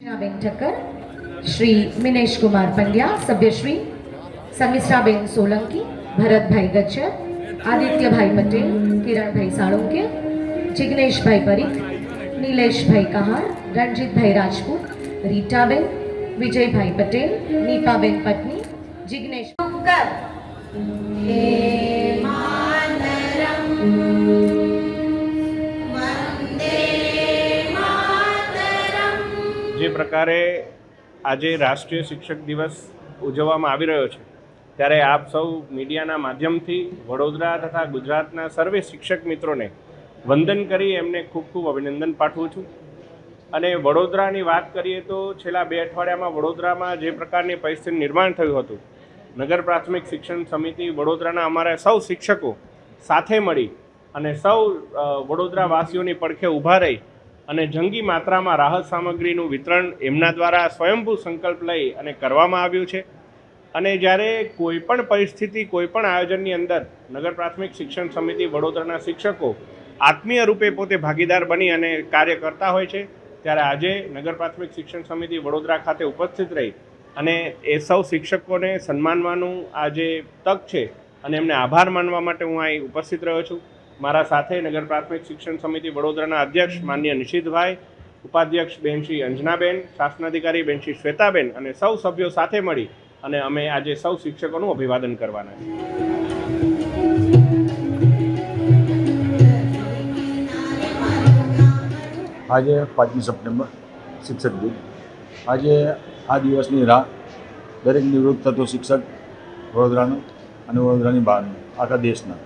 બેન ઠક્કર શ્રી મિનેશ કુમાર પંડ્યા સભ્યશ્રી સમિશ્રાબેન સોલંકી ભરતભાઈ ગચ્છર આદિત્યભાઈ પટેલ કિરણભાઈ સાળુંકે જિગ્નેશભાઈ પરીખ નિલેશભાઈ કહાર રણજીતભાઈ રાજપૂત રીટાબેન વિજયભાઈ પટેલ નીપાબેન પટની જિગ્નેશ કર જે પ્રકારે આજે રાષ્ટ્રીય શિક્ષક દિવસ ઉજવવામાં આવી રહ્યો છે, ત્યારે આપ સૌ મીડિયાના માધ્યમથી વડોદરા તથા ગુજરાતના સર્વે શિક્ષક મિત્રોને વંદન કરી એમને ખૂબ ખૂબ અભિનંદન પાઠવું છું. અને વડોદરાની વાત કરીએ તો છેલ્લા બે અઠવાડિયામાં વડોદરામાં જે પ્રકારની પરિસ્થિતિનું નિર્માણ થયું હતું, નગર પ્રાથમિક શિક્ષણ સમિતિ વડોદરાના અમારા સૌ શિક્ષકો સાથે મળી અને સૌ વડોદરાવાસીઓની પડખે ઊભા રહી અને જંગી માત્રામાં રાહત સામગ્રીનું વિતરણ એમના દ્વારા સ્વયંભૂ સંકલ્પ લઈ અને કરવામાં આવ્યું છે. અને જ્યારે કોઈ પણ પરિસ્થિતિ, કોઈ પણ આયોજનની અંદર નગર પ્રાથમિક શિક્ષણ સમિતિ, વડોદરાના શિક્ષકો આત્મીય રૂપે પોતે ભાગીદાર બની અને કાર્ય કરતા હોય છે, ત્યારે આજે નગર પ્રાથમિક શિક્ષણ સમિતિ વડોદરા ખાતે ઉપસ્થિત રહી અને એ સૌ શિક્ષકોને સન્માનવાનું આ જે તક છે, અને એમને આભાર માનવા માટે હું અહીં ઉપસ્થિત રહ્યો છું. મારા સાથે નગર પ્રાથમિક શિક્ષણ સમિતિ વડોદરાના અધ્યક્ષ માન્ય નિશિતભાઈ, ઉપાધ્યક્ષ બેન અંજનાબેન શાસનાધિકારી બેન શ્રી શ્વેતાબેન અને સૌ સભ્યો સાથે મળી અને અમે આજે સૌ શિક્ષકોનું અભિવાદન કરવાના છીએ. આજે પાંચમી સપ્ટેમ્બર શિક્ષક દિન. આજે આ દિવસની રાહ દરેક નિવૃત્ત થતો શિક્ષક વડોદરાનો અને વડોદરાની બહારનો, આખા દેશના.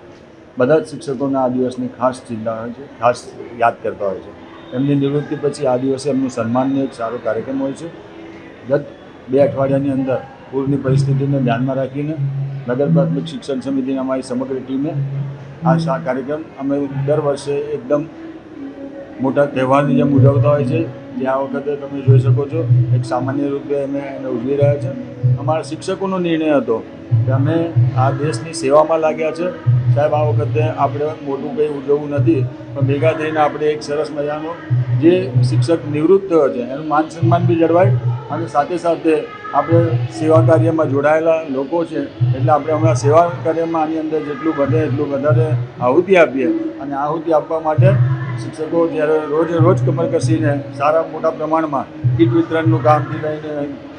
બધા જ શિક્ષકોને આ દિવસની ખાસ ચિંતા હોય છે, ખાસ યાદ કરતા હોય છે. એમની નિવૃત્તિ પછી આ દિવસે એમનું સન્માનનો એક સારો કાર્યક્રમ હોય છે. ગત બે અઠવાડિયાની અંદર પૂરની પરિસ્થિતિને ધ્યાનમાં રાખીને નગર પ્રાથમિક શિક્ષણ સમિતિની અમારી સમગ્ર ટીમે આ કાર્યક્રમ અમે દર વર્ષે એકદમ મોટા તહેવારની જેમ ઉજવતા હોય છે આ વખતે તમે જોઈ શકો છો, એક સામાન્ય રૂપે અમે એને ઉજવી રહ્યા છે. અમારા શિક્ષકોનો નિર્ણય હતો કે અમે આ દેશની સેવામાં લાગ્યા છે. સાહેબ, આ વખતે આપણે મોટું કંઈ ઉજવવું નથી, પણ ભેગા થઈને આપણે એક સરસ મજાનો જે શિક્ષક નિવૃત્ત થયો છે, એનું માન સન્માન બી જળવાય અને સાથે સાથે આપણે સેવા કાર્યમાં જોડાયેલા લોકો છે, એટલે આપણે હમણાં સેવા કાર્યમાં આની અંદર જેટલું વધે એટલું વધારે આહુતિ આપીએ અને આહુતિ આપવા માટે શિક્ષકો જ્યારે રોજ રોજ કમર કસીને સારા મોટા પ્રમાણમાં કીટ વિતરણનું કામથી લઈને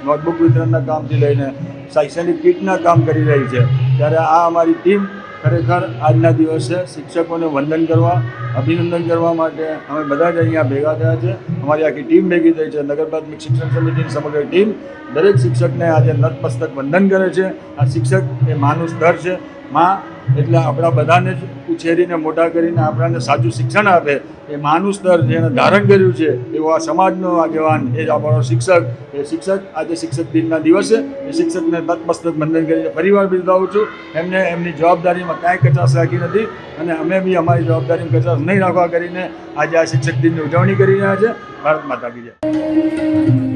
નોટબુક વિતરણના કામથી લઈને શૈક્ષણિક કીટના કામ કરી રહી છે, ત્યારે આ અમારી ટીમ ખરેખર આજના દિવસે શિક્ષકોને વંદન કરવા, અભિનંદન કરવા માટે અમે બધા જ અહીંયા ભેગા થયા છે. અમારી આખી ટીમ ભેગી થઈ છે. નગર પ્રાથમિક શિક્ષણ સમિતિની સમગ્ર ટીમ દરેક શિક્ષકને આજે નતમસ્તક વંદન કરે છે. આ શિક્ષક એ માનું સ્તર છે. માં એટલે આપણા બધાને જ ઉછેરીને મોટા કરીને આપણાને સાચું શિક્ષણ આપે. એ માનું સ્તર જેણે ધારણ કર્યું છે, એવો આ સમાજનો આગેવાન, એ જ આપણો શિક્ષક. એ શિક્ષક આજે શિક્ષક દિનના દિવસે, એ શિક્ષકને તત્મસ્તક બંધન કરીને ફરીવાર બિરદાવું છું. એમને એમની જવાબદારીમાં કાંઈ કચાશ રાખી નથી અને અમે બી અમારી જવાબદારીમાં કચાશ નહીં રાખવા કરીને આજે આ શિક્ષક દિનની ઉજવણી કરી રહ્યા છે. ભારત માતા કી જય.